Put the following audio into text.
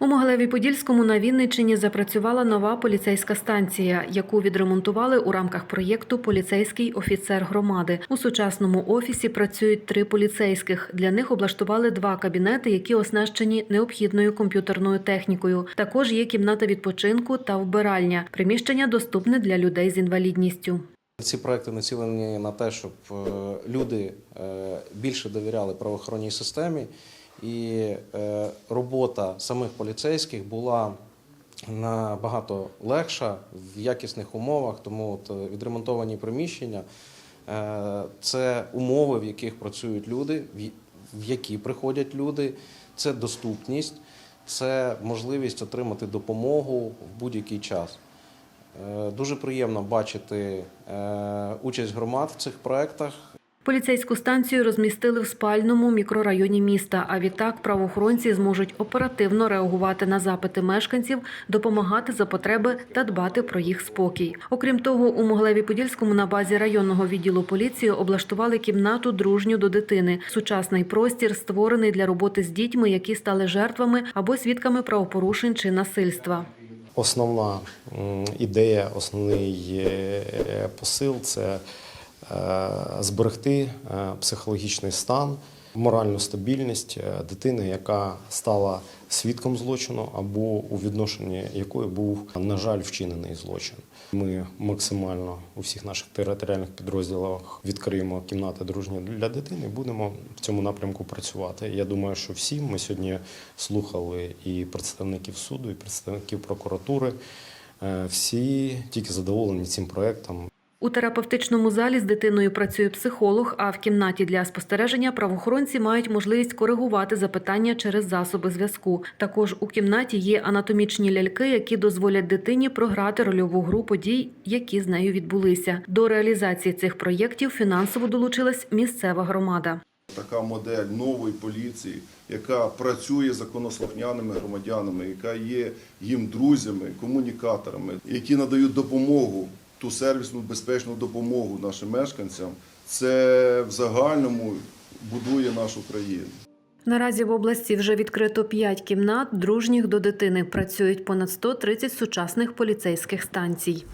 У Могилеві-Подільському на Вінниччині запрацювала нова поліцейська станція, яку відремонтували у рамках проєкту Поліцейський офіцер громади. У сучасному офісі працюють три поліцейських. Для них облаштували два кабінети, які оснащені необхідною комп'ютерною технікою. Також є кімната відпочинку та вбиральня. Приміщення доступне для людей з інвалідністю. Ці проекти націлені на те, щоб е, люди е, більше довіряли правоохоронній системі, і е, робота самих поліцейських була набагато легша в якісних умовах. Тому от е, відремонтовані приміщення е, це умови, в яких працюють люди, в які приходять люди, це доступність, це можливість отримати допомогу в будь-який час. Дуже приємно бачити участь громад в цих проектах. Поліцейську станцію розмістили в спальному мікрорайоні міста. А відтак правоохоронці зможуть оперативно реагувати на запити мешканців, допомагати за потреби та дбати про їх спокій. Окрім того, у Моглеві-Подільському на базі районного відділу поліції облаштували кімнату дружню до дитини. Сучасний простір створений для роботи з дітьми, які стали жертвами або свідками правопорушень чи насильства. Основна ідея, основний е, посил це зберегти е, психологічний стан, моральну стабільність е, дитини, яка стала свідком злочину або у відношенні якої був, на жаль, вчинений злочин. Ми максимально у всіх наших територіальних підрозділах відкриємо кімнати дружні для дитини. Будемо в цьому напрямку працювати. Я думаю, що всі ми сьогодні слухали і представників суду, і представників прокуратури. Е, Всі тільки задоволені цим проектом. У терапевтичному залі з дитиною працює психолог, а в кімнаті для спостереження правоохоронці мають можливість коригувати запитання через засоби зв'язку. Також у кімнаті є анатомічні ляльки, які дозволять дитині програти рольову гру подій, які з нею відбулися. До реалізації цих проєктів фінансово долучилась місцева громада. така модель нової поліції, яка працює законослухняними громадянами, яка є їм друзями, комунікаторами, які надають допомогу, ту сервісну безпечну допомогу нашим мешканцям, це в загальному будує нашу країну. Наразі в області вже відкрито 5 кімнат, дружніх до дитини. Працюють понад 130 сучасних поліцейських станцій.